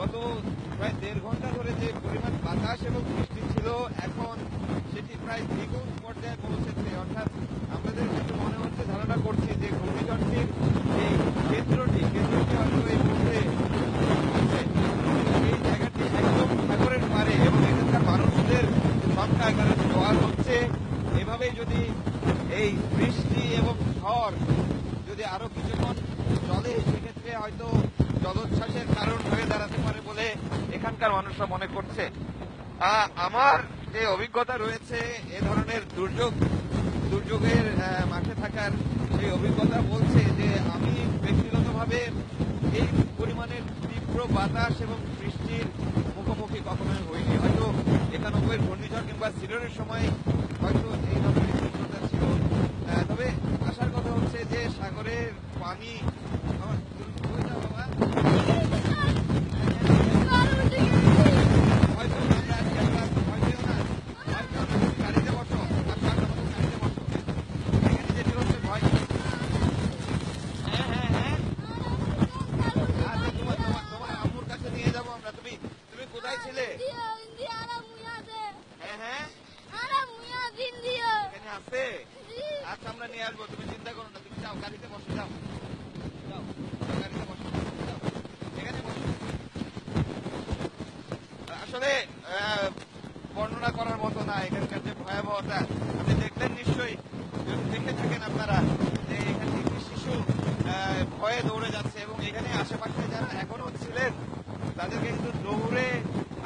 গত প্রায় দেড় ঘণ্টা ধরে যে পরিমাণ বাতাস এবং বৃষ্টি ছিল, এখন সেটি প্রায় দ্বিগুণ পর্যায়ে পৌঁছেছে। অর্থাৎ আমাদের কাছে মনে হচ্ছে, ধারণা করছি যে ঘূর্ণিঝড়টির এই কেন্দ্রটি কেন্দ্রটি হয়তো এই মুহূর্তে এই জায়গাটি একদম সাগরের পারে এবং এখানকার মানুষদের সংখ্যা এখানে জোয়ার হচ্ছে। এভাবেই যদি এই বৃষ্টি এবং ঝড় যদি আরও কিছুক্ষণ চলে, সেক্ষেত্রে হয়তো জলোচ্ছ্বাসের কারণ হয়ে দাঁড়াতে পারে বলে এখানকার মানুষরা মনে করছে। আমার যে অভিজ্ঞতা রয়েছে, এ ধরনের দুর্যোগ, দুর্যোগের মাঠে থাকার সেই অভিজ্ঞতা বলছে যে আমি ব্যক্তিগতভাবে এই পরিমাণের তীব্র বাতাস এবং বৃষ্টির মুখোমুখি কখনোই হইনি। হয়তো একানব্বই ঘূর্ণিঝড় কিংবা সিডরের সময় হয়তো এই ধরনের তীব্রতা ছিল আহ, তবে আসার কথা হচ্ছে যে সাগরের পানি আমার তুমি কই যাও বাবা? হয়তো আমরা আজকে আমরা ভয় পেও না। হয়তো আমাদের গাড়িতে বসো। আসো, আসো, আমাদের গাড়িতে বসো। এখানে যেতে হচ্ছে ভয় নেই। হ্যাঁ, হ্যাঁ, হ্যাঁ। আচ্ছা, তোমার- তোমার- তোমার আম্মুর কাছে নিয়ে যাব আমরা। তুমি- তুমি কোথায় ছিলে? হ্যাঁ, হ্যাঁ। এখানে আছে? আচ্ছা, আসলে বর্ণনা করার মতো না, এখানকার যে ভয়াবহতা, আপনি দেখলেন নিশ্চয়ই দেখে থাকেন আপনারা, যে এখানে একটি শিশু ভয়ে দৌড়ে যাচ্ছে এবং এখানে আশেপাশে যারা এখনও ছিলেন, তাদেরকে কিন্তু দৌড়ে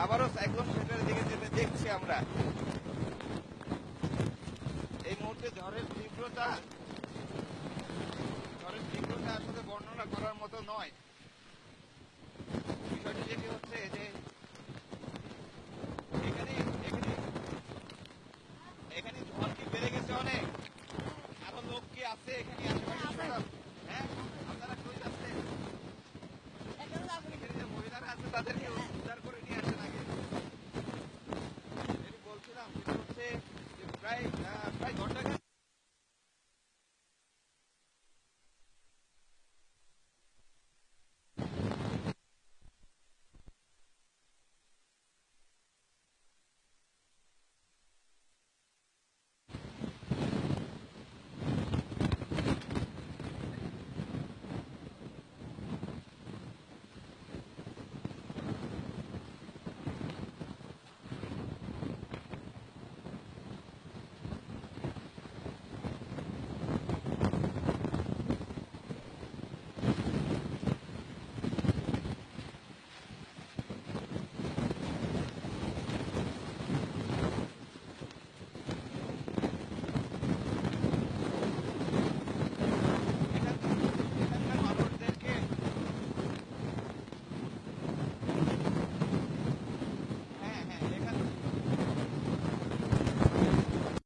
আবারও সাইক্লোন সেন্টারের দিকে যেতে দেখছি আমরা। মুহূর্তে ঝড়ের তীব্রতা ঝড়ের তীব্রতা আসলে বর্ণনা করার মতো নয়। বিষয়টি